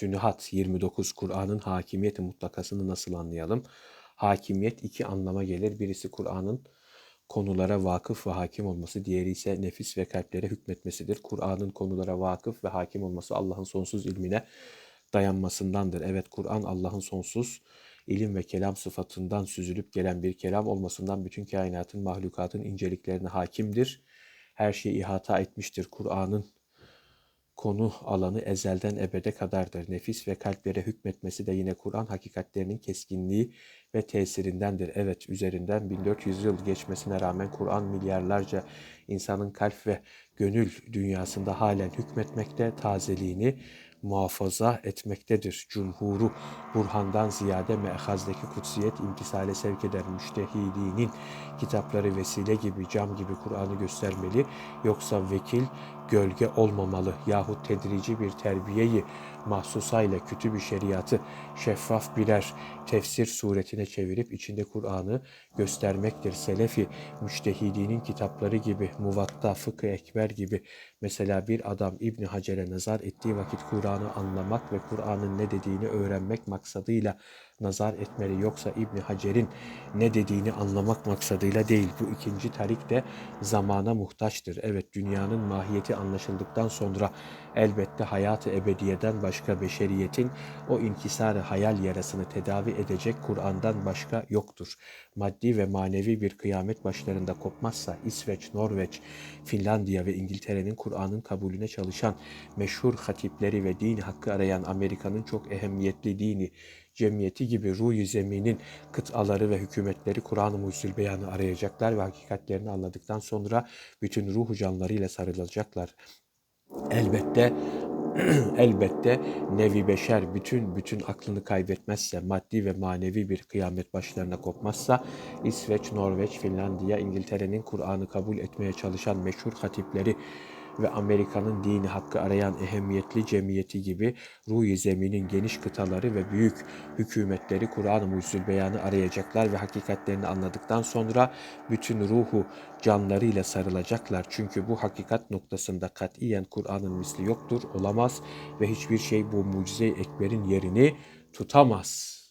Sünuhat 29 Kur'an'ın hakimiyeti mutlakasını nasıl anlayalım? Hakimiyet iki anlama gelir. Birisi Kur'an'ın konulara vakıf ve hakim olması, diğeri ise nefis ve kalplere hükmetmesidir. Kur'an'ın konulara vakıf ve hakim olması Allah'ın sonsuz ilmine dayanmasındandır. Evet Kur'an Allah'ın sonsuz ilim ve kelam sıfatından süzülüp gelen bir kelam olmasından bütün kainatın, mahlukatın inceliklerine hakimdir. Her şeyi ihata etmiştir. Kur'an'ın konu alanı ezelden ebede kadardır. Nefis ve kalplere hükmetmesi de yine Kur'an hakikatlerinin keskinliği ve tesirindendir. Evet üzerinden 1400 yıl geçmesine rağmen Kur'an milyarlarca insanın kalp ve gönül dünyasında halen hükmetmekte, tazeliğini muhafaza etmektedir. Cumhuru Burhan'dan ziyade mehazdeki kutsiyet imtisale sevk eder. Müştehidinin kitapları vesile gibi, cam gibi Kur'an'ı göstermeli. Yoksa vekil gölge olmamalı yahut tedrici bir terbiyeyi mahsusayla kötü bir şeriatı şeffaf birer tefsir suretine çevirip içinde Kur'an'ı göstermektir. Selefi müştehidinin kitapları gibi Muvatta, Fıkı Ekber gibi mesela bir adam İbni Hacer'e nazar ettiği vakit Kur'an'ı anlamak ve Kur'an'ın ne dediğini öğrenmek maksadıyla nazar etmeli. Yoksa İbni Hacer'in ne dediğini anlamak maksadıyla değil. Bu ikinci tarik de zamana muhtaçtır. Evet dünyanın mahiyeti anlaşıldıktan sonra elbette hayatı ebediyeden başka beşeriyetin o inkisarı hayal yarasını tedavi edecek Kur'an'dan başka yoktur. Maddi ve manevi bir kıyamet başlarında kopmazsa İsveç, Norveç, Finlandiya ve İngiltere'nin Kur'an'ın kabulüne çalışan meşhur hatipleri ve dini hakkı arayan Amerika'nın çok ehemmiyetli dini cemiyeti gibi ruh zeminin kıtaları ve hükümetleri Kur'an-ı Mucizül Beyan'ı arayacaklar ve hakikatlerini anladıktan sonra bütün ruhu canlarıyla sarılacaklar. Elbette elbette nevi beşer bütün bütün aklını kaybetmezse, maddi ve manevi bir kıyamet başlarına kopmazsa, İsveç, Norveç, Finlandiya, İngiltere'nin Kur'an'ı kabul etmeye çalışan meşhur hatipleri ve Amerika'nın dini hakkı arayan ehemmiyetli cemiyeti gibi ruh zeminin geniş kıtaları ve büyük hükümetleri Kur'an-ı Mucizül Beyan'ı arayacaklar ve hakikatlerini anladıktan sonra bütün ruhu canlarıyla sarılacaklar. Çünkü bu hakikat noktasında katiyen Kur'an'ın misli yoktur, olamaz ve hiçbir şey bu mucize-i ekberin yerini tutamaz.''